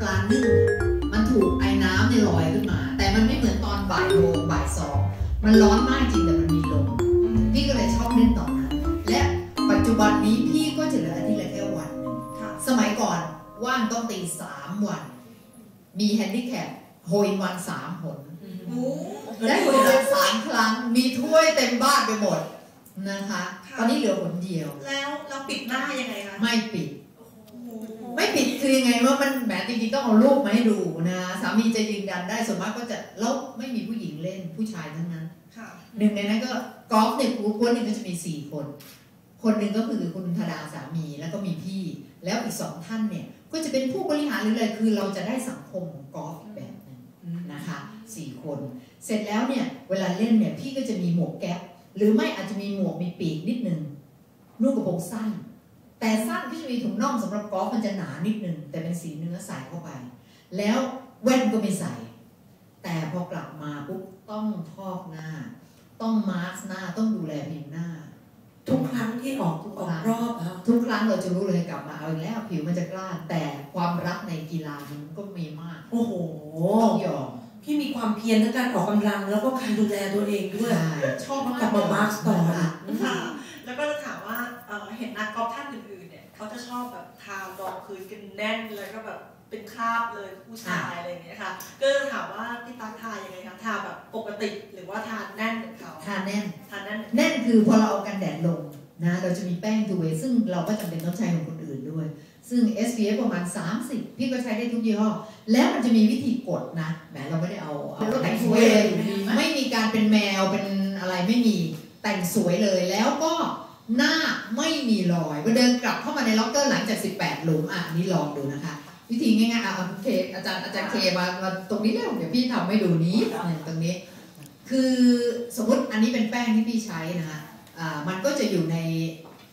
ปลานึ่งมันถูกไอ้น้ำเนี่ยลอยขึ้นมา แต่มันไม่เหมือนตอนบ่ายโมงบ่ายสองมันร้อนมากจริงแต่มันมีลมพี่ก็เลยชอบเล่นตอนนั้นและปัจจุบันนี้พี่ก็จะเหลืออาทิตย์ละแค่วันหนึ่งค่ะสมัยก่อนว่างต้องตีสามวัน มีแฮนดิแคปโฮยวันสามผลโอ้ได้โฮยวันสามครั้ง มีถ้วยเต็มบ้านไปหมดนะคะค่ะตอนนี้เหลือผลเดียว แล้วเราปิดหน้ายังไงคะไม่ปิดโอ้โห ไม่ปิดคือยังไงว่ามันแหมจริงๆต้องเอารูปมาให้ดูนะสามีจะยืนยันได้ส่วนมากก็จะแล้วไม่มีผู้หญิงเล่นผู้ชายทั้งนั้นค่ะหนึ่งในนั้นก็กอล์ฟเนี่ยกวนหนึ่งก็จะมีสี่คน คนหนึ่งก็คือคุณธดาสามีแล้วก็มีพี่ แล้วอีกสองท่านเนี่ยก็จะเป็นผู้บริหารหรืออะไรคือเราจะได้สังคมของกอล์ฟอีกแบบหนึงนะคะสี่คน เสร็จแล้วเนี่ยเวลาเล่นเนี่ยพี่ก็จะมีหมวกแก๊ปหรือไม่อาจจะมีหมวกมีปีกนิดนึงนุ่งกระโปรงสั้น แต่สั้นพี่จะมีถุงน่องสำหรับกอล์ฟมันจะหนานิดนึง แต่เป็นสีเนื้อใส่เข้าไป แล้วแว่นก็ไม่ใส่ แต่พอกลับมาปุ๊บต้องพอกหน้า ต้องมาสก์หน้าต้องดูแลผิวหน้า ทุกครั้งที่ออกออกรอบอะทุกครั้งเราจะรู้เลยกลับมาเอาอีกแล้วผิวมันจะกล้านแต่ความรักในกีฬามันก็มีมาก โอ้โหต้องยอมพี่มีความเพียรทั้งการออกกำลังแล้วก็การดูแลตัวเองด้วยใช่ชอบมากกลับมามาร์คต่อนะคะค่ะแล้วก็จะถามว่า เอ่อเห็นนักกอล์ฟท่านอื่นๆเนี่ยเขาจะชอบแบบทารองพื้นกันแน่นแล้วก็แบบเป็นคราบเลยผู้ชายอะไรอย่างเงี้ยค่ะ ก็จะถามว่าพี่ตั๊กทายังไงคะทาแบบปกติหรือว่าทาแน่นเหมือนเขาทาแน่นทาแน่นแน่นคือพอเราเอากันแดดลงนะเราจะมีแป้งทูเวซึ่งเราก็จำเป็นต้องใช้ของคนอื่นด้วย ซึ่ง SPF ประมาณ 30 พี่ก็ใช้ได้ทุกยี่ห้อ แล้วมันจะมีวิธีกดนะแหมเราไม่ได้เอาเอาแต่งสวยเลยไม่มีการเป็นแมวเป็นอะไรไม่มีแต่งสวยเลยแล้วก็ หน้าไม่มีรอยพอเดินกลับเข้ามาในล็อกเกอร์หลังจาก 18หลุมอะอันนี่ลองดูนะคะ วิธีง่ายๆอะเอาเคอาจารย์อาจารย์เคมามาตรงนี้แล้วเดี๋ยวพี่ทำให้ดูนี้เนี่ยตรงนี้ คือสมมติอันนี้เป็นแป้งที่พี่ใช้นะคะอ่ามันก็จะอยู่ใน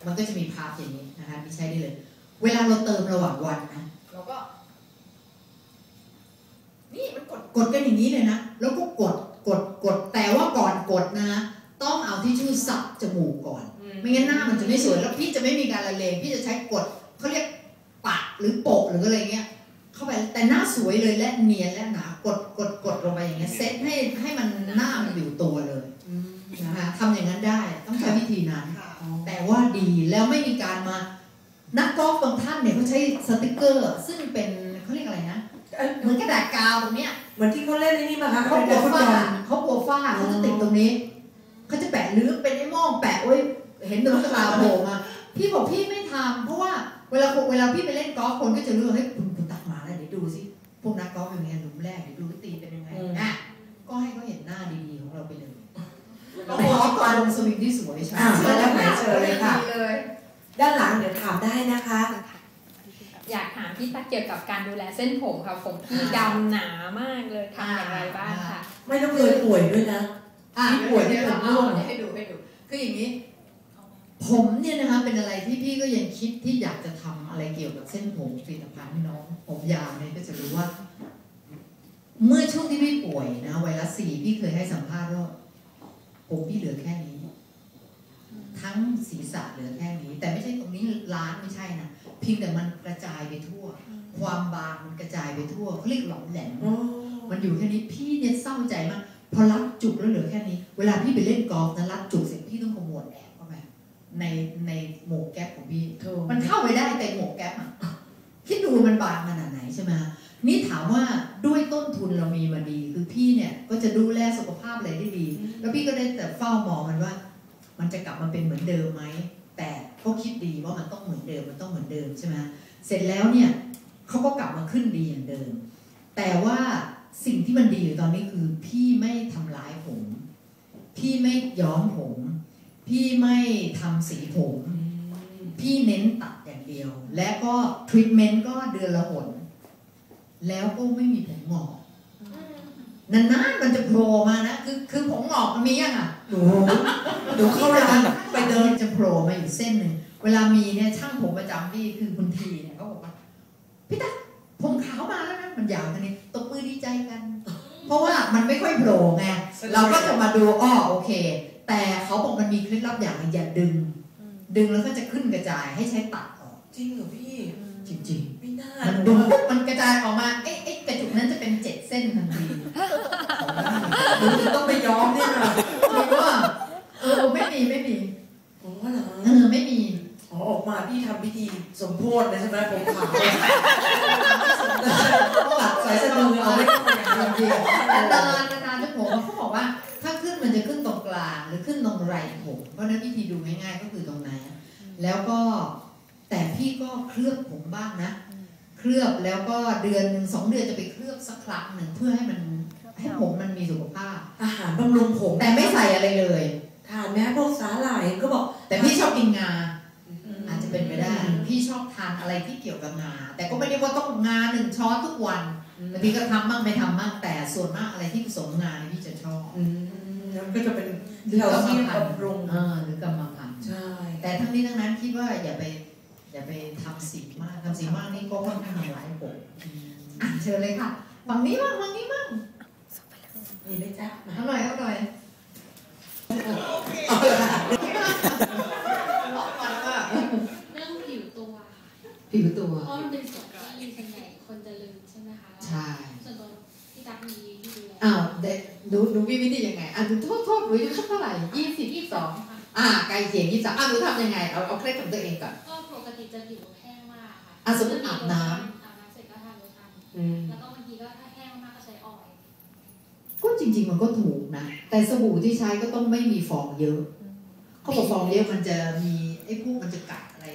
มันก็จะมีพาร์ทอย่างนี้นะคะพี่ใช้ได้เลย เวลาเราเติมระหว่างวันนะเราก็ นี่มันกดกดกันอย่างนี้เลยนะแล้วก็กดกดกดแต่ว่าก่อนกดนะ ต้องเอาที่ชู่ซับจมูกก่อน ไม่งั้นหน้ามันจะไม่สวยแล้วพี่จะไม่มีการละเลงพี่จะใช้กดเขาเรียกปะหรือโปะหรืออะไรเงี้ย เข้าไปแต่หน้าสวยเลยและเนียนและหนากดกดกดลงไปอย่างเงี้ยเซตให้ให้มันหน้ามันอยู่ตัวเลยนะคะทำอย่างนั้นได้ต้องใช้วิธีนั้นค่ะแต่ว่าดีแล้วไม่มีการมานักกอล์ฟบางท่านเนี่ยเขาใช้สติกเกอร์ ซึ่งเป็นเขาเรียกอะไรนะเอ้ยเหมือนกระดาษกาวตรงเนี้ยเหมือนที่เขาเล่นไอ้นี่ป่ะคะเขากเป็นลัวฟุตฝ้าบอลเขากลัวฝ้าเขาจะติดตรงนี้เขาจะแปะหรือเป็นไอ้โม่องแปะไว้ เห็นดวงตาโผล่มาพี่บอกพี่ไม่ทำเพราะว่าเวลาเวลาพี่ไปเล่นกอล์ฟคนก็จะรู้ว่าเฮ้ยคุณคุณตักมาแล้วเดี๋ยวดูสิพวกนักกอล์ฟเป็นยังไงหลุมแรกเดี๋ยวดูว่าตีเป็นยังไงอะก็ให้เขาเห็นหน้าดีๆของเราไปเลยก็แต่โพสเขาต์ตอนลงสวิงที่สวยใช่ไหมอะมาแล้วไหนเชิญเลยค่ะดีเลยด้านหลังเดี๋ยวถามได้นะคะ อยากถามพี่ตั๊กเกี่ยวกับการดูแลเส้นผมค่ะผมพี่ดำหนามากเลยทำอย่างไรบ้างค่ะ ไม่ต้องเคยป่วยด้วยนะอะที่ป่วยที่เดี๋เป็นเอาร่วงเดี๋ยวให้ดูให้ดูคืออย่างนี้ ผมเนี่ยนะคะเป็นอะไรที่พี่ก็ยังคิดที่อยากจะทำอะไรเกี่ยวกับเส้นผมผลิตภัณฑ์ให้น้องผมยาวเนี่ยก็จะรู้ว่า เมื่อช่วงที่พี่ป่วยนะไวรัสซีพี่เคยให้สัมภาษณ์ว่าผมพี่เหลือแค่นี้ ทั้งศีรษะเหลือแค่นี้ แต่ไม่ใช่ตรงนี้ล้านไม่ใช่นะเพียงแต่มันกระจายไปทั่ว ความบางมันกระจายไปทั่วเขาเรียกหลอมแหลมมันอยู่แค่นี้พี่เนี่ยเศร้าใจมากพอรัดจุกแล้วเหลือแค่นี้ เวลาพี่ไปเล่นกอล์ฟนะรัดจุกเสร็จพี่ต้องขมวดแอบเข้าไป ในในหมวกแก๊ปของพี่มันเข้าไปได้แต่หมวกแก๊ปอะคิดดูมันบางขนาดไหนใช่ไหมนี่ถามว่าด้วยต้นทุนเรามีมาดี คือพี่เนี่ยก็จะดูแลสุขภาพอะไรได้ดี แล้วพี่ก็ได้แต่เฝ้ามองมันว่า มันจะกลับมาเป็นเหมือนเดิมไหมแต่ก็คิดดีว่ามันต้องเหมือนเดิมมันต้องเหมือนเดิมใช่ไหมเสร็จแล้วเนี่ยเขาก็กลับมาขึ้นดีอย่างเดิม แต่ว่าสิ่งที่มันดีอยู่ตอนนี้คือ พี่ไม่ทำร้ายผม พี่ไม่ย้อมผม พี่ไม่ทำสีผม พี่เน้นตัดอย่างเดียว และก็ทรีทเมนต์ก็เดือนละหน แล้วก็ไม่มีผมงอกนานๆมันจะโผล่มานะ คือคือผมงอกมันมียังอะหนูหนูเข้าร้านไปเดินจะโผล่มาอยู่เส้นหนึ่งเวลามีเนี่ยช่างผมประจำพี่คือคุณทีเนี่ยเขาบอกว่าพี่ตั๊กผมขาวมาแล้วนะมันยาวกันนี้ตบมือดีใจกัน เพราะว่ามันไม่ค่อยโผล่ไงเราก็จะมาดูอ้อโอเค แต่เขาบอกมันมีเคล็ดลับอย่างหนึงอย่าดึง ดึงแล้วก็จะขึ้นกระจายให้ใช้ตัดออก จริงเหรอพี่ จริงไม่น่ามันดูมันกระจายออกมาเอ๊ะเอ๊ะกระจุกนั้นจะเป็นเจ็ดเส้นทันทีหนูต้องไปย้อมเนี่ยนะคิดว่าเออไม่มีไม่มีโอ้เหรอเออไม่มีอ๋อออกมาพี่ทำพิธีสมโพธิเลยใช่ไหมผมขาวตัดสายสะดือเอาไม่ต้องไปอย่างจเดีริยงวๆแต่ตอนอาจารย์จะผมเขาบอกว่าถ้าขึ้นมันจะขึ้นตรงกลาง หรือขึ้นตรงไหล่ผมเพราะฉะนั้นวิธีดูง่ายๆก็คือตรงไหน แล้วก็แต่พี่ก็เคลือบผมบ้างนะ เคลือบแล้วก็เดือนหนึ่งสองเดือนจะไปเคลือบสักครั้งหนึ่งเพื่อให้มันให้ผมมันมีสุขภาพ อาหารบำรุงผมแต่ไม่ใส่อะไรเลยทานแม้พวกสาหร่ายก็บอก แต่พี่ชอบกินงาอาจจะเป็นไปได้ พี่ชอบทานอะไรที่เกี่ยวกับงา แต่ก็ไม่ได้ว่าต้องงาหนึ่งช้อนทุกวันบางทีก็ทำบ้างไม่ทำบ้างแต่ส่วนมากอะไรที่ผสมงาเนี่ยพี่จะชอบ อืมแล้วก็จะเป็นหรือแคลกรรมเซียมพันธุ์บำรุงเออหรือกรรมพันธุ์ใช่แต่ทั้งนี้ทั้งนั้นคิดว่าอย่าไปอย่าไปทำสีมากทำสีมากนี่ก็ค่อนข้างทำร้ายผมอะเชิญเลยค่ะฝั่งนี้บ้างฝั่งนี้บ้างมีไหมจ๊ะมาเอาหน่อยเอาหน่อย เอาเลยค่ะ เรื่องผิวตัวค่ะ ผิวตัว เพราะมันเป็นส่วนที่ส่วนใหญ่คนจะลืมใช่ไหมคะ ใช่ ส่วนตัวพี่ตั๊กมีที่ดูแล อ้าวเด็กดูดูมีวิธียังไงอะดูโทษโทษหนูอา ยุเท่าไหร่ยี่สิบยี่สิบสองค่ะอ่าไกลเคียงยี่สิบสามอะหนูทำยังไงเอาเอาเคล็ดของตัวเองก่อนก็ปกติจะผิวแห้งมากค่ะอะสมมุติอาบน้ำอาบน้ำเสร็จก็ทาโลชั่นอืมแล้วก็บางทีก็ถ้าแห้งมากก็ใช้ออยล์ก็จริง ๆ มันก็ถูกนะ แต่สบู่ที่ใช้ก็ต้องไม่มีฟองเยอะเขาบอกฟองเยอะมันจะมีไอ้พวกมันจะกัดอะไร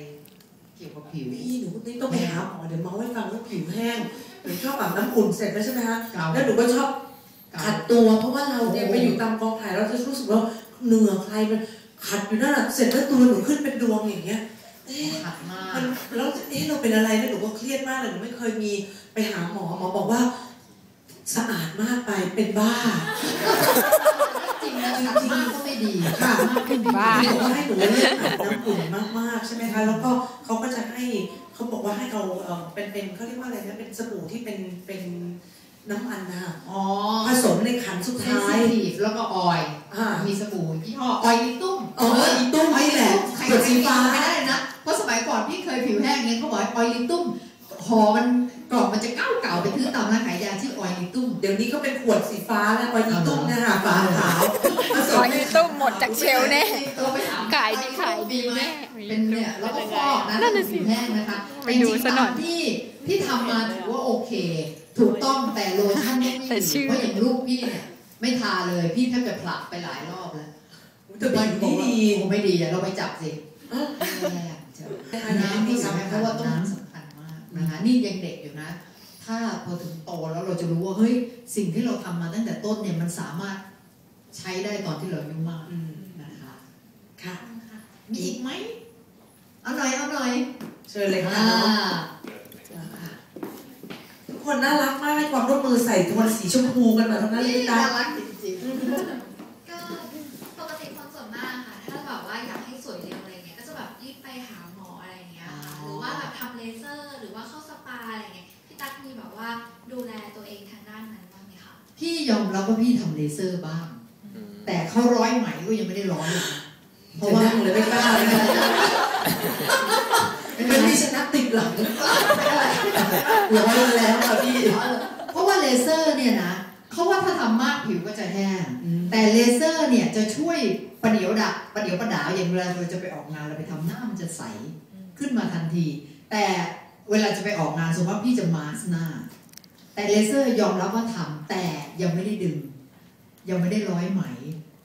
เกี่ยวกับผิวพี่หนูนี่ต้องไปหาหมอเดี๋ยวเมาให้ฟังเรื่องผิวแห้งหนูชอบอาบน้ำอุ่นเสร็จแล้วใช่ไหมคะเกาแล้วหนูก็ชอบเกาขัดตัวเพราะว่าเราเนี่ยไปอยู่ตามกองถ่ายเราจะรู้สึกว่า เหงื่อใครมันขัดอยู่นั่นแหละเสร็จแล้วตัวหนูขึ้นเป็นดวงอย่างเงี้ยเอ๊ะขัดมากมันแล้วเอ๊ะเราเป็นอะไรแล้วหนูก็เครียดมากเลยหนูไม่เคยมีไปหาหมอหมอบอกว่า สะอาดมากไปเป็นบ้าจริงนะขัดมากก็ไม่ดีค่ะมากก็ไม่ดีบ้าที่บอกว่าให้หนูเลือกอาบน้ำอุ่นมากๆใช่ไหมคะแล้วก็เขาก็จะให้เขาบอกว่าให้เอาเอ่อเป็นเป็นเขาเรียกว่าอะไรนะเป็นสบู่ที่เป็นเป็น น้ำมันนะคะอ๋อผสมในขันสุดเซนท้าซิยทีฟแล้วก็ออยล์อ่ามีสบู่ยี่ห้อออยลิตุ้มอ๋ออีตุ้มนี่แหละใครขวดๆสีฟ้าไม่ได้นะเพราะสมัยก่อนพี่เคยผิวแห้งเนี่ยเขาบอกออยลิตุ้มห่อมันกล่องมันจะเก้าเก่าๆไปซื้อตามร้านขายยาชื่อออยลิตุ้มเดี๋ยวนี้ก็เป็นขวดสีฟ้าแล้วออยอีตุ้มเนะคะฝาขาวผสขมอในอีตุ้มหมดจากเชลฟ์แน่ตัวไปถามขายดีขายดีไหมแน่เป็นเนี่ยแล้วก็ฟอกนะนั่นน่ะสิผิวแห้งนะคะไปดูซะหน่อยจริงๆตามที่ที่ทำมาถือว่าโอเค ถูกต้องแต่โลชั่นไม่มีแต่ชื่อเพราะอย่างลูกพี่เนี่ยไม่ทาเลยพี่แทบจะผลักไปหลายรอบแล้วแต่ผิวดีดีโอ้ไม่ดีอะเราไปจับสิอ้าวแย่เจ้านะคะน้ำที่ที่สำสำคัคัญญเพราะว่าว่าต้ต้อองงสำคัญมากนะคะนี่ยังเด็กอยู่นะ ถ้าพอถึงโตแล้วเราจะรู้ว่าเฮ้ยสิ่งที่เราทำมาตั้งแต่ต้นเนี่ยมันสามารถใช้ได้ตอนที่เราอายุมากอืมนะคะค่ะมีอีกไหมเอาหน่อยเอาหน่อยเชิญเลยค่ะอ่าทุก คนน่ารักมากให้ความร่วมมือใส่โทนสีชมพูกันมาทั้งนั้นเลยนี่พี่ตาน่ารักจริงก็ปกติคนส่วนมากค่ะ ถ้าแบบว่าอยากให้สวยเร็วอะไรเงี้ย ก็จะแบบรีบไปหาหมออะไรเงี้ยค่ะ หรือว่าแบบทำเลเซอร์ หรือว่าเข้าสปาอะไรเงี้ย พี่ตั๊กมีแบบว่าดูแลตัวเองทางด้านนั้นบ้างไหมคะๆพี่ยอมรับว่าพี่ทำเลเซอร์บ้าง แต่เขาร้อยไหมก็ยังไม่ได้ร้อยเลยนะเพเพราะราะว่าว่าเลยไม่กล้าเลยนะมันมีชนะติดหลัง ร้อยมาแล้วค่ะพี่ เพราะว่าเลเซอร์เนี่ยนะเขาว่าถ้าทำมากผิวก็จะแห้ง แต่เลเซอร์เนี่ยจะช่วยประเดี๋ยวดักประเดี๋ยวประดาวอย่างเวลาเราจะไปออกงานเราไปทำหน้ามันจะใสขึ้นมาทันที แต่เวลาจะไปออกงานสมมติว่าพี่จะมาสก์หน้า แต่เลเซอร์ยอมรับว่าทำแต่ยังไม่ได้ดึง ยังไม่ได้ร้อยไหม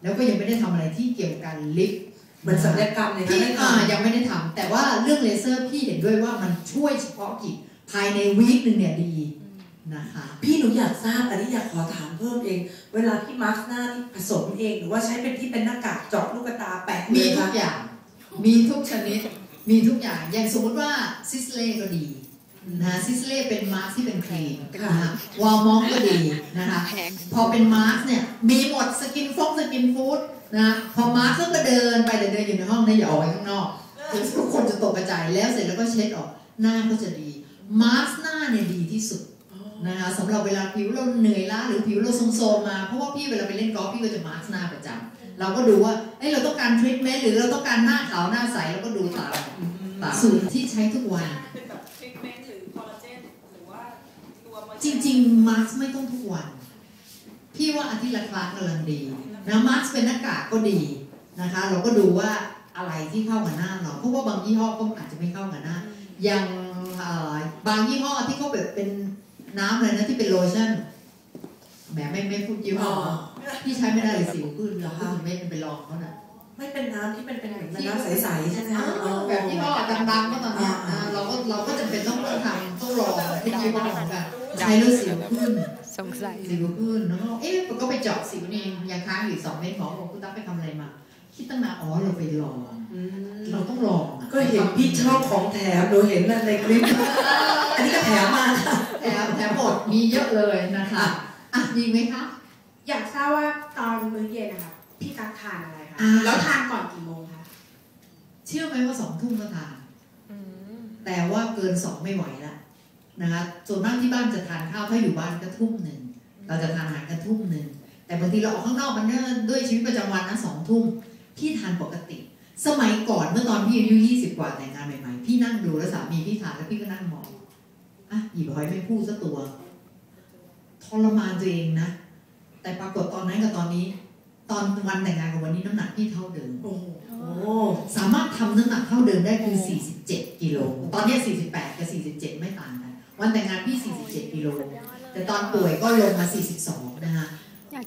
แล้วก็ยังไม่ได้ทำอะไรที่เกี่ยวกับการลิฟต์เหมือนศัลยกรรมเลยนะที่ไม่อ่าทำยังไม่ได้ทำแต่ว่าเรื่องเลเซอร์พี่เห็นด้วยว่ามันช่วยเฉพาะกิจ ภายในวีคหนึ่งเนี่ยดีนะคะพี่หนูอยากทราบอันนี้อยากขอถามเพิ่มเอง เวลาพี่มาร์คหน้านี่ผสมเอง หรือว่าใช้เป็นที่เป็นหน้ากากเจาะลูกตาแปะมีเลยทุคะกอย่าง มีทุกชนิด มีทุกอย่าง อย่างสมมติว่าซิสเล่ก็ดีนะซิสเล่เป็นมาร์คที่เป็นครีมนะคะวอลมองก็ดีนะคะแพงพอเป็นมาร์คเนี่ยมีหมดสกินฟงสกินฟู้ดนะพอมาร์คก็เดินไปแต่เดินอยู่ในห้องนะอย่าออกไปข้างนอกเดี๋ยวทุกคนจะตกกระจายแล้วเสร็จแล้วก็เช็ดออกหน้าก็จะดี มาร์คหน้าเนี่ยดีที่สุดนะคะสำหรับเวลาผิวเราเหนื่อยล้าหรือผิวเราโทรมๆมาเพราะว่าพี่เวลาไปเล่นกอล์ฟพี่ก็จะมาร์กหน้าประจำเราก็ดูว่าเอ้ยเราต้องการทรีทเมนต์หรือเราต้องการหน้าขาวหน้าใสเราก็ดูตามตามสูตรที่ใช้ทุกวันเป็นแบบทรีทเมนต์หรือคอลลาเจนริงๆมาร์คไม่ต้องทุกวัน พี่ว่าอาทิตย์ละครั้งกำลังดีนะมาร์คเป็นหน้ากากก็ดีนะคะ เราก็ดูว่าอะไรที่เข้ากับหน้าเราเพราะว่าบางยี่ห้อก็อาจจะไม่เข้ากับหน้าอย่างเอ่อ บางยี่ห้อที่เขาแบบเป็นน้ำเลยนะที่เป็นโลชั่นแหมไม่ไม่พูดยี่ห้อพี่ใช้ไม่ได้เลยสิวขึ้นเราก็ถึงไม่ไปลองเขาน่ะไม่เป็นน้ำที่เป็นเป็นเหมือนน้ำใสๆใช่ไหมคะแบบยี่ห้อดังๆก็ตอนเนี้ยอ่าเราก็เราก็จะเป็นต้องต้องทำต้องลองที่ยี่ห้อของกันใช้แล้วสิวขึ้นสงสัยสิวขึ้นแล้วก็เอ๊ะก็ไปเจาะสิวนี่ยังค้างอยู่สองเม็ดหมอบอกคุณตั๊กไปทำอะไรมาคิดตั้งนานอ๋อเราไปลองอืมเราต้องลองอะ ก็เห็นพี่ชอบของแถมหนูเห็นในคลิป อันนี้ก็แถมมาค่ะแถมแถมหมดมีเยอะเลยนะคะอะมีไหมคะ อยากทราบว่าตอนมื้อเย็นนะคะพี่ตั๊กทานอะไรคะอ่าแล้วทานก่อนกี่โมงคะเชื่อไหมว่าสองทุ่มก็ทานแต่ว่าเกินสองไม่ไหวละนะคะส่วนมากที่บ้านจะทานข้าวถ้าอยู่บ้านก็ทุ่มหนึ่งเราจะทานอาหารกันทุ่มหนึ่งแต่บางทีเราออกข้างนอกมันเนื่องด้วยชีวิตประจำวันนะสองทุ่มพี่ทานปกติ สมัยก่อนเมื่อตอนพี่อายุยี่สิบกว่าแต่งงานใหม่ๆพี่นั่งดูแล้วสามีพี่ทานแล้วพี่ก็นั่งมองอะหยิบหอยไม่พูดสักตัวทรมานตัวเองนะ แต่ปรากฏตอนนั้นกับตอนนี้ ตอนวันแต่งงานกับวันนี้น้ำหนักพี่เท่าเดิม โอ้โหสามารถทำน้ำหนักเท่าเดิมได้คือ 47 กิโล ตอนเนี้ย48 กับ 47 ไม่ต่างกัน วันแต่งงานพี่ 47 กิโล แต่ตอนป่วยก็ลงมา 42 นะคะ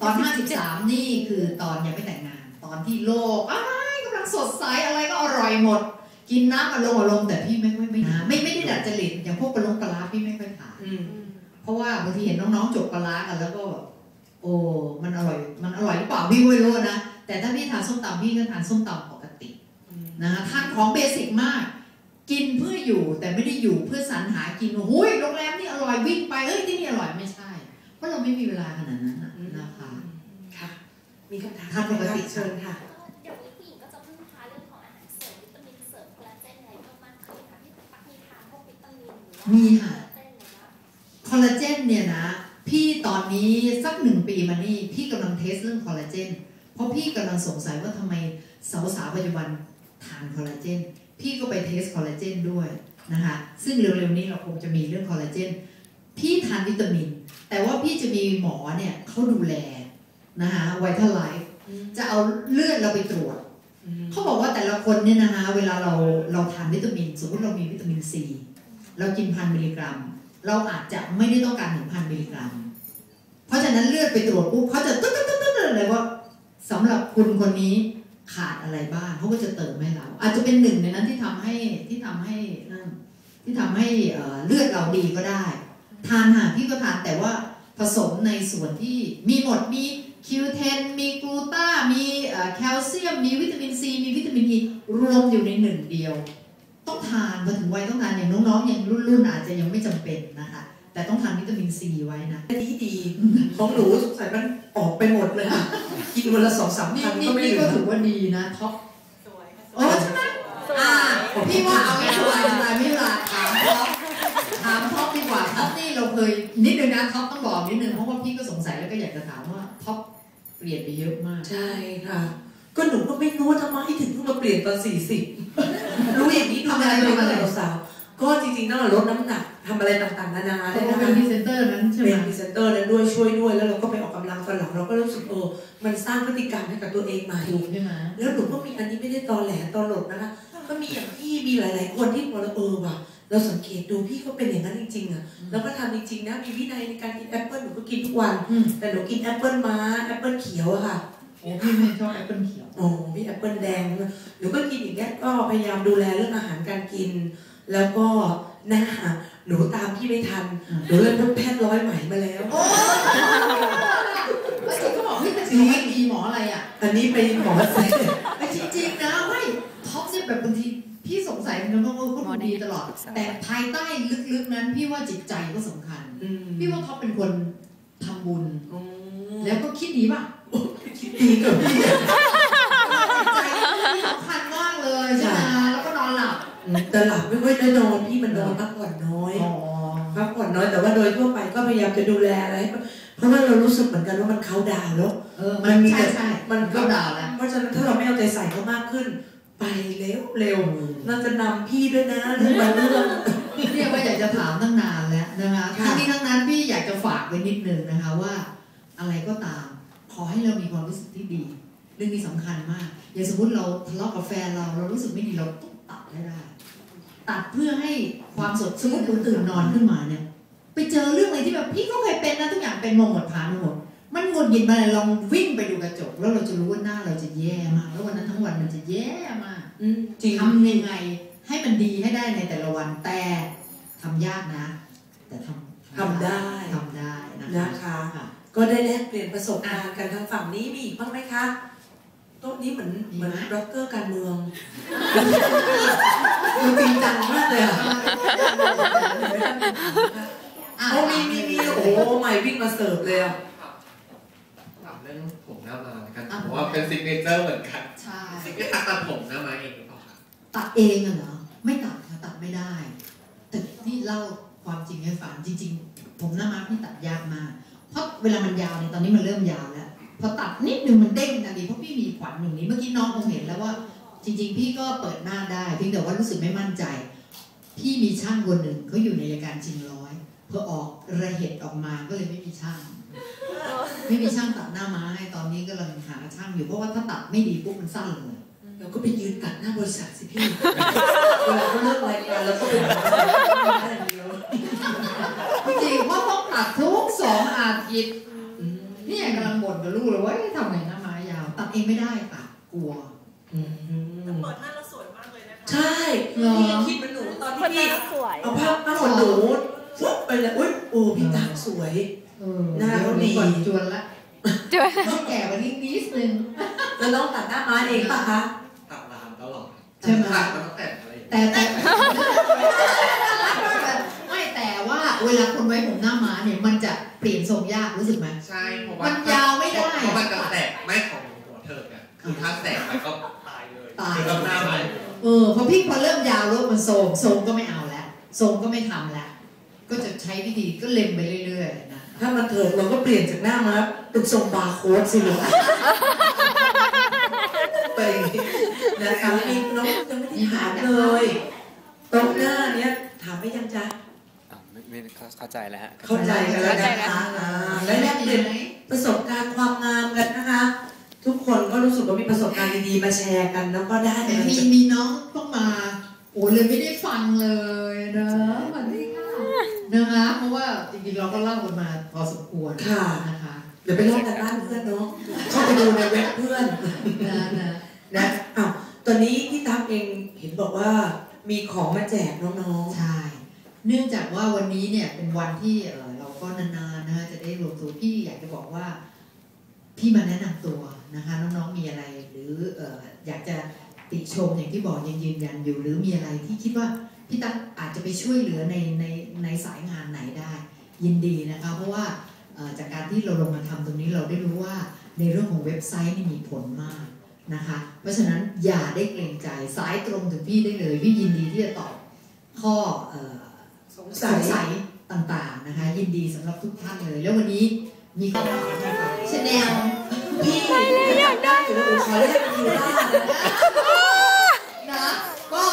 ตอน 53 นี่คือตอนยังไม่แต่งงาน ตอนที่โลกอ้า ยกำลังสดใสอะไรก็อร่อยหมด กินน้ำอารมณ์อารมณ์แต่พี่ไม่ไม่ไม่ไม่ไม่ได้ดัดจริตอย่างพวกปลาลงปลาร้าพี่ไม่ค่อยทานอืมเพราะว่าบางทีเห็นน้องๆจบปลาร้ากันแล้วก็แบบโอ้มันอร่อย มันอร่อยหรือเปล่าพี่ไม่รู้นะแต่ถ้าพี่ทานส้มตำพี่ก็ทานส้มตำปกตินะคะทานของเบสิกมาก กินเพื่ออยู่แต่ไม่ได้อยู่เพื่อสรรหากินว่าหุ้ยโรงแรมนี่อร่อยวิ่งไปเอ้ยที่นี่อร่อยไม่ใช่ เพราะเราไม่มีเวลาขนาดนั้นน่ะนะคะค่ะมีคำถามทานปกติเชิญค่ะ มินหรือว่ามีค่ะคอลลาเจนอะไรบ้างคอลลาเจนเนี่ยนะ พี่ตอนนี้สักหนึ่งปีมานี่ พี่กำลังเทสเรื่องคอลลาเจน เพราะพี่กำลังสงสัยว่าทำไมสาวๆปัจจุบันทานคอลลาเจน พี่ก็ไปเทสคอลลาเจนด้วยนะคะซึ่งเร็วๆนี้เราคงจะมีเรื่องคอลลาเจน พี่ทานวิตามิน แต่ว่าพี่จะมีหมอเนี่ยเขาดูแลนะคะไวท์เทไลฟ์จะเอาเลือดเราไปตรวจเขาบอกว่าแต่ละคนเนี่ยนะคะเวลาเราเราทานวิตามิน สมมติเรามีวิตามินซี เรากินพันมิลลิกรัม เราอาจจะไม่ได้ต้องการถึงพันมิลลิกรัม เพราะฉะนั้นเลือดไปตรวจปุ๊บเขาจะตึ๊ดตึ๊ดตึ๊ดตึ๊ดเลยว่าสำหรับคุณคนนี้ขาดอะไรบ้างเขาก็จะเติมให้เรา อาจจะเป็นหนึ่งในนั้นที่ทำให้ที่ทำให้ที่ทำให้เลือดเราดีก็ได้ ทานหาพี่ก็ทานแต่ว่าผสมในส่วนที่มีหมดมีคิวเทนมีกลูตามีแคลเซียม มีวิตามินซีมีวิตามินอีรวมอยู่ในหนึ่งเดียว ต้องทานพอถึงวัยต้องทานอย่างน้องๆอย่างรุ่นๆอาจจะยังไม่จำเป็นนะคะ แต่ต้องทานวิตามินซีไว้นะดีดีของหนูสงสัยมันออกไปหมดเลยค่ะกินวันละสองสามนี่พันนี่ก็ไม่พี่เหลืก็อถือว่าดีนะท็อปสวยค่ะสโอ้วยใช่ไหมอ่าพี่ว่าเอาไม่สบายสบายไม่เป็นไรถามท็อปถามท็อปดีกว่าท็อปนี่เราเคยนิดนึงนะท็อปต้องบอกนิดนึงเพราะว่าพี่ก็สงสัยแล้วก็อยากจะถามว่าท็อปเปลี่ยนไปเยอะมาก ใช่ค่ะ ก็หนูก็ไม่รู้ว่าทำไมถึงเพิ่งมาเปลี่ยนตอนสี่สิบรู้ อย่างนี้ดูแลตัวเองตั้งแต่สาวก็จริงๆตั้งแต่ลดน้ำหนักทำอะไรต่างๆนานาได้เรานะเป็นพรีเซนเตอร์นั้นใช่ไหมเป็นพรีเซนเตอร์นั้นด้วยช่วยด้วย แล้วเราก็ไปออกกำลังตอนหลังเราก็รู้สึกเออมันสร้างพฤติกรรมให้กับตัวเองใหม่ใช่ไหมแล้วหนูก็มีอันนี้ไม่ได้ตอแหลตอหลดนะคะก็มีอย่างพี่มีหลาย ๆ คนที่บอกเราเออว่ะเราสังเกตดูพี่ก็เป็นอย่างนั้นจริงๆอะแล้วก็ทำจริงๆนะมีวินัยในการกินแอปเปิลหนูก็กินทุกวัน แต่หนูกินแอปเปิลม้าแอปเปิลเขียวอะค่ะ โอ้พี่ไม่ชอบแอปเปิลเขียวโอ้พี่แอปเปิลแดงหนูก็กินอย่างเงี้ยก็พยายามดูแลเรื่องอาหารการกิน แล้วก็นะหนูตามพี่ไม่ทันหนูเลยพบแพทย์ร้อยไหมมาแล้วโอ้แล้วจริงก็บอกเฮ้ยแต่จริงไม่ดีหมออะไรอะ อันนี้ไปหมอเสร็จแต่จริงๆนะไม่ท็อปเนี่ยแบบบางทีพี่สงสัยเหมือนกันว่าเออเขาดูดีตลอด แต่ภายใต้ลึกๆนั้น พี่ว่าจิตใจก็สำคัญอืมพี่ว่าท็อปเป็นคนทำบุญอืมแล้วก็คิดดีป่ะ คิดดีกับพี่จิตใจนี่สำคัญมากเลยใช่ไหมแล้วก็นอนหลับแต่หลับไม่ค่อยได้นอนพี่มันนอนพักผ่อนน้อยอ๋อพักผ่อนน้อยแต่ว่าโดยทั่วไปก็พยายามจะดูแลอะไรให้มันเพราะว่าเรารู้สึกเหมือนกันว่ามันเขาดาวน์แล้วเออมันใช่ใช่มันก็ด่าแล้วเพราะฉะนั้นถ้าเราไม่เอาใจใส่เขามากขึ้น ไปเร็วเร็วน่าจะนำพี่ด้วยนะเรื่องบางเรื่องเรียกว่าอยากจะถามตั้งนานแล้วนะคะค่ะทั้งนี้ทั้งนั้นพี่อยากจะฝากไว้นิดนึงนะคะว่า อะไรก็ตาม ขอให้เรามีความรู้สึกที่ดีเรื่องนี้สำคัญมาก อย่างสมมติเราทะเลาะกับแฟนเราเรารู้สึกไม่ดีเราต้องตัดให้ได้ ตัดเพื่อให้ความสดชื่นตื่นนอนขึ้นมาเนี่ยไปเจอเรื่องอะไรที่แบบพี่ก็เคยเป็นนะทุกอย่างเป็นมาหมดผ่านมาหมดมันหงุดหงิดมาเลยลองวิ่งไปดูกระจก แล้วเราจะรู้ว่าหน้าเราจะแย่มาก แล้ววันนั้นทั้งวันมันจะแย่มากอืมจริงทำยังไงให้มันดีให้ได้ในแต่ละวันแต่ทำยากนะ แต่ทำทำได้ทำได้นะนะคะค่ะ ก็ได้แลกเปลี่ยนประสบการณ์กันทางฝั่งนี้มีอีกบ้างไหมคะโต๊ะนี้เหมือนเหมือนบล็อกเกอร์การเมืองดูจริงจังมากเลยอะอะโอ้มีมีมีโอ้ใหม่วิ่งมาเสิร์ฟเลยอะถามเรื่องผมหน้ามาแล้วกันอะผมว่าเป็นซิกเนเจอร์เหมือนกันใช่ซิกเนเจอร์ตัดผมหน้ามาเองหรือเปล่าครับตัดเองอะเหรอไม่ตัดค่ะตัดไม่ได้ แต่นี่เล่าความจริงให้ฟังจริง ๆ ผมหน้ามาพี่ตัดยากมาก เพราะเวลามันยาวเนี่ยตอนนี้มันเริ่มยาวแล้วพอตัดนิดนึงมันเด้งทันทีเพราะพี่มีขวัญอย่างนี้เมื่อกี้น้องคงเห็นแล้วว่า จริง ๆ พี่ก็เปิดหน้าได้เพียงแต่ว่ารู้สึกไม่มั่นใจ พี่มีช่างคนหนึ่งเขาอยู่ในรายการชิงร้อยเพื่อออกระเหตุออกมาก็เลยไม่มีช่าง ไม่มีช่างตัดหน้าม้าให้ตอนนี้ก็กำลังหาช่างอยู่เพราะว่าถ้าตัดไม่ดีปุ๊บมันสั้นเลยเราก็ไปยืนตัดหน้าบริษัทสิพี่ เองไม่ได้ค่ะ กลัวอืมเปิดหน้าแล้วสวยมากเลยนะคะ ใช่เหรอพี่ยังคิดเหมือนหนูตอนที่พี่สวยเอาภาพมาหมดหนูฟุ๊บไปเลยอุ้ยโอ้พี่ตักสวยเออหน้าเขาดีก่อนจวนละจวนต้องแก่กว่านี้นิดนึงแล้วน้องตัดหน้าม้าเองป่ะคะตัดร้านตลอดใช่ไหมตัดมาตั้งแต่อะไรอย่างเงี้ยแต่แต่ไม่แต่ว่าเวลาคนไว้ผมหน้าม้าเนี่ยมันจะเปลี่ยนทรงยากรู้สึกไหมใช่เพราะว่ามันยาวไม่ได้เพราะมันจะแตกไม่ของหัวเธอเนี่ย คือถ้าแตกไปก็ตายเลยตาย คือต้องหน้าใหม่เออพอพี่พอเริ่มยาวแล้วมันทรงทรงก็ไม่เอาแล้วทรงก็ไม่ทำแล้วก็จะใช้วิธีก็เล็มไปเรื่อยๆนะถ้ามันเถิดเราก็เปลี่ยนจากหน้าม้าเป็นทรงบาร์โค้ดสิลูกไปนะคะมีน้องยังไม่ได้ถามเลยตรงหน้าเนี้ยถามไม่ยังจ๊ะ อะไม่ไม่เข้าใจแล้วฮะ เข้าใจกันแล้วนะคะอ่าและแลกเปลี่ยนประสบการณ์ความงามกันนะคะ ทุกคนก็รู้สึกว่ามีประสบการณ์ดีๆมาแชร์กัน แล้วก็ได้แต่กันมีมีน้องเข้ามาโอ้เลยไม่ได้ฟังเลยนะสวัสดีค่ะนะคะเพราะว่าจริงๆเราก็เล่ากันมาพอสมควรค่ะนะคะเดี๋ยวไปเล่ากันบ้านเพื่อนเนาะเข้าไปดูในเว็บเพื่อนนะนะนะอ้าวตอนนี้พี่ตั๊กเองเห็นบอกว่ามีของมาแจกน้องใช่เนื่องจากว่าวันนี้เนี่ยเป็นวันที่เอ่อเราก็นานๆนะคะจะได้รวมตัวพี่อยากจะบอกว่าพี่มาแนะนำตัว นะคะน้องๆมีอะไรหรือเอ่ออยากจะติชมอย่างที่บอกยังยืนยันอยู่ หรือมีอะไรที่คิดว่าพี่ตั๊กอาจจะไปช่วยเหลือในในในสายงานไหนได้ ยินดีนะคะเพราะว่าเอ่อจากการที่เราลงมาทำตรงนี้เราได้รู้ว่าในเรื่องของเว็บไซต์นี่มีผลมากนะคะเพราะฉะนั้นอย่าได้เกรงใจสายตรงถึงพี่ได้เลยพี่ยินดีที่จะตอบข้อเอ่อๆสงสสังยสัยต่างๆนะคะยินดีสำหรับทุกท่านเลย แล้ววันนี้ มีของฝากมาฝากชาแนลพี่อยากได้อยู่แล้วขอแลกคิวได้นะนะก็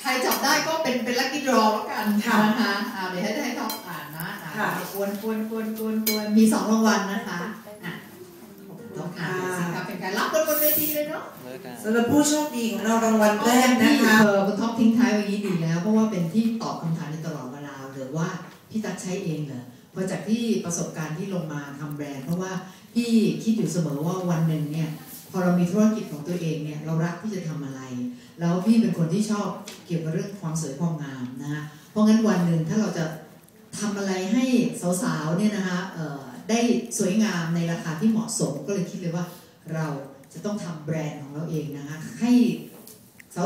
ใครจับได้ก็เป็นเป็นลัคกี้ดรอแล้วกันนะคะอ่าเดี๋ยวให้ให้ท็อปอ่านนะอ่าควนควนควนควนควนมีสองรางวัลนะคะอะต้องอ่านสิครับเป็นการรับบนบนเวทีเลยเนาะเลิกกันสำหรับผู้โชคดีของเรารางวัลแรกนะคะเออคุณท็อปทิ้งท้ายไว้อย่างนี้ดีแล้วเพราะว่าเป็นที่ตอบคำถามในตลอดเวลาหรือว่าพี่ตั๊กใช้เองเหรอ เพราะจากที่ประสบการณ์ที่ลงมาทำแบรนด์ เพราะว่าพี่คิดอยู่เสมอว่าวันหนึ่งเนี่ยพอเรามีธุรกิจของตัวเองเนี่ยเรารักที่จะทำอะไร แล้วพี่เป็นคนที่ชอบเกี่ยวกับเรื่องความสวยความงามนะคะเพราะงั้นวันหนึ่งถ้าเราจะทำอะไรให้สาวๆเนี่ยนะคะได้สวยงามในราคาที่เหมาะสมก็เลยคิดเลยว่าเราจะต้องทำแบรนด์ของเราเองนะคะให้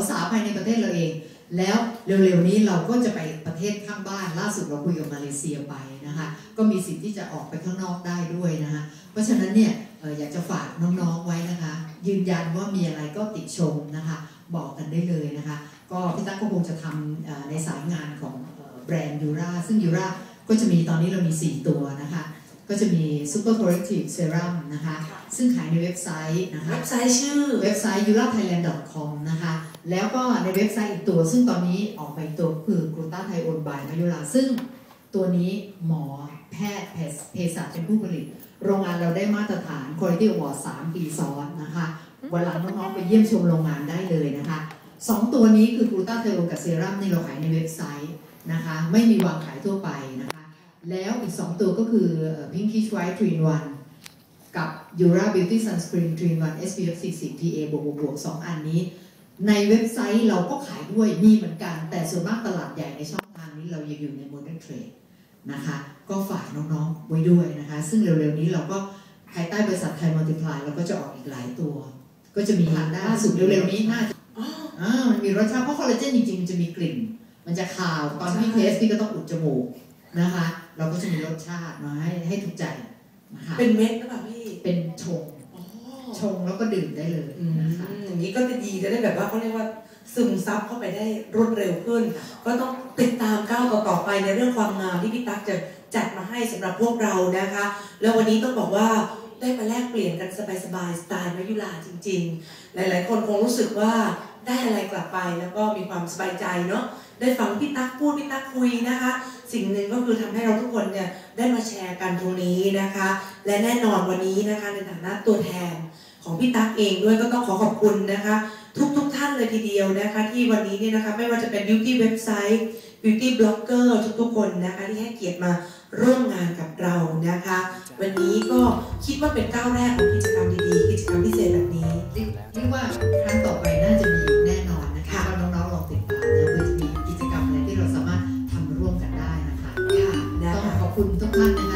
สาวๆภายในประเทศเราเอง แล้วเร็วๆนี้เราก็จะไปประเทศข้างบ้านล่าสุดเราคุยกับมาเลเซียไปนะคะก็มีสิทธิ์ที่จะออกไปข้างนอกได้ด้วยนะคะเพราะฉะนั้นเนี่ยเอ่ออยากจะฝากน้องๆไว้นะคะ ยืนยันว่ามีอะไรก็ติชมนะคะ บอกกันได้เลยนะคะ ก็พี่ตั๊กก็คงจะทำเอ่อในสายงานของเอ่อแบรนด์ยูราซึ่งยูราก็จะมีตอนนี้เรามี 4 ตัวนะคะ ก็จะมี Super Corrective Serum นะคะ ซึ่งขายในเว็บไซต์นะคะ เว็บไซต์ชื่อ เว็บไซต์ yurathailand.com นะคะ แล้วก็ในเว็บไซต์อีกตัว ซึ่งตอนนี้ออกไปอีกตัวคือกลูตาไทโอนบายมายุราซึ่งตัวนี้หมอแพทย์เภสัชเป็นผู้ผลิต โรงงานเราได้มาตรฐาน Quality Award 3 ปีซ้อนนะคะวันหลังน้องๆไปเยี่ยมชมโรงงานได้เลยนะคะสองตัวนี้คือกลูตาไทโอนกับเซรั่มนี่เราขายในเว็บไซต์นะคะไม่มีวางขายทั่วไปนะคะ แล้วอีก 2 ตัวก็คือ Pinkish White 3 in 1กับ Ura Beauty Sunscreen 3 in 1 SPF 40 PA บวกบวกบวกสองอันนี้ ในเว็บไซต์เราก็ขายด้วยมีเหมือนกัน แต่ส่วนมากตลาดใหญ่ในช่องทางนี้เรายังอยู่ใน Modern Trade นะคะก็ฝากน้องๆไว้ด้วยนะคะ ซึ่งเร็วๆนี้เราก็ภายใต้บริษัทไทยมัลติพลายเราก็จะออกอีกหลายตัว ก็จะมีล่าสุดเร็วๆนี้น่าจะอ๋ออ่ามันมีรสชาติเพราะคอลลาเจนจริงๆมันจะมีกลิ่น มันจะคาวตอนพี่เทสพี่ก็ต้องอุดจมูกนะคะ เราก็จะมีรสชาติมาให้ให้ถูกใจนะคะเป็นเม็ดหรือเปล่าพี่เป็นชงอ๋อ ชงแล้วก็ดื่มได้เลยนะคะอย่างนี้ก็จะดีจะได้แบบว่าเขาเรียกว่าซึมซับเข้าไปได้รวดเร็วขึ้น ก็ต้องติดตามก้าวต่อไปในเรื่องความงามที่พี่ตั๊กจะจัดมาให้สำหรับพวกเรานะคะ แล้ววันนี้ต้องบอกว่าได้มาแลกเปลี่ยนกันสบายๆสไตล์มายุลาจริง ๆ หลาย ๆ คนคงรู้สึกว่า ได้อะไรกลับไปแล้วก็มีความสบายใจเนาะได้ฟังพี่ตั๊กพูดพี่ตั๊กคุยนะคะ สิ่งหนึ่งก็คือทำให้เราทุกคนเนี่ยได้มาแชร์กันตรงนี้นะคะ และแน่นอนวันนี้นะคะในฐานะตัวแทนของพี่ตั๊กเองด้วยก็ต้องขอขอบคุณนะคะ ทุกทุกๆท่านเลยทีเดียวนะคะ ที่วันนี้เนี่ยนะคะไม่ว่าจะเป็น beauty เว็บไซต์ beauty blogger ทุกๆคนนะคะที่ให้เกียรติมาร่วมงานกับเรานะคะ วันนี้ก็คิดว่าเป็นก้าวแรกของกิจกรรมดีๆกิจกรรมพิเศษแบบนี้เรียกว่าครั้งต่อไป 那你